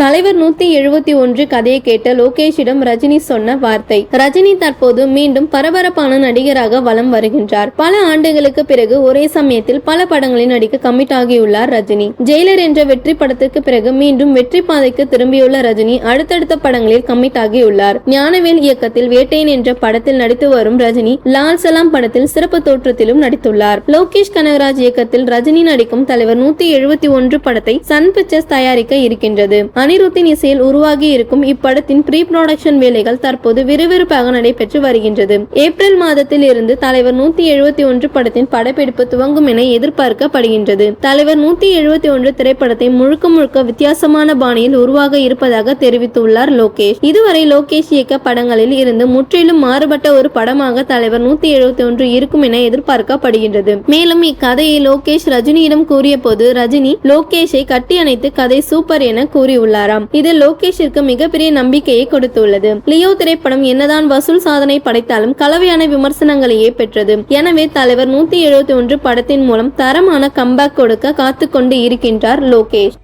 தலைவர் நூத்தி எழுபத்தி ஒன்று கதையை கேட்ட லோகேஷிடம் ரஜினி சொன்ன வார்த்தை. ரஜினி தற்போது மீண்டும் பரபரப்பான நடிகராக வலம் வருகின்றார். பல ஆண்டுகளுக்கு பிறகு ஒரே சமயத்தில் பல படங்களில் நடிக்க கமிட் ஆகியுள்ளார் ரஜினி. ஜெயிலர் என்ற வெற்றி படத்திற்கு பிறகு மீண்டும் வெற்றி பாதைக்கு திரும்பியுள்ள ரஜினி அடுத்தடுத்த படங்களில் கமிட் ஆகியுள்ளார். ஞானவேல் இயக்கத்தில் வேட்டையன் என்ற படத்தில் நடித்து வரும் ரஜினி லால் சலாம் படத்தில் சிறப்பு தோற்றத்திலும் நடித்துள்ளார். லோகேஷ் கனகராஜ் இயக்கத்தில் ரஜினி நடிக்கும் தலைவர் நூத்தி எழுபத்தி ஒன்று படத்தை சன் பிக்சர்ஸ் தயாரிக்க இருக்கின்றது. அனிருத்தின் இசையில் உருவாகி இருக்கும் இப்படத்தின் ப்ரீ ப்ரொடக்ஷன் வேலைகள் தற்போது விறுவிறுப்பாக நடைபெற்று வருகின்றது. ஏப்ரல் மாதத்தில் இருந்து தலைவர் நூத்தி எழுபத்தி ஒன்று படத்தின் படப்பிடிப்பு துவங்கும் என எதிர்பார்க்கப்படுகின்றது. தலைவர் நூத்தி எழுபத்தி ஒன்று திரைப்படத்தை முழுக்க முழுக்க வித்தியாசமான பாணியில் உருவாக இருப்பதாக தெரிவித்துள்ளார் லோகேஷ். இதுவரை லோகேஷ் இயக்க படங்களில் இருந்து முற்றிலும் மாறுபட்ட ஒரு படமாக தலைவர் நூத்தி எழுபத்தி ஒன்று இருக்கும் என எதிர்பார்க்கப்படுகின்றது. மேலும் இக்கதையை லோகேஷ் ரஜினியிடம் கூறிய போது ரஜினி லோகேஷை கட்டி அணைத்து கதை சூப்பர் என கூறியுள்ளார். கூறியுள்ளாராம் இது லோகேஷிற்கு மிகப்பெரிய நம்பிக்கையை கொடுத்துள்ளது. லியோ திரைப்படம் என்னதான் வசூல் சாதனை படைத்தாலும் கலவையான விமர்சனங்களையே பெற்றது. எனவே தலைவர் நூத்தி எழுபத்தி ஒன்று படத்தின் மூலம் தரமான கம்பேக் கொடுக்க காத்துக்கொண்டு இருக்கின்றார் லோகேஷ்.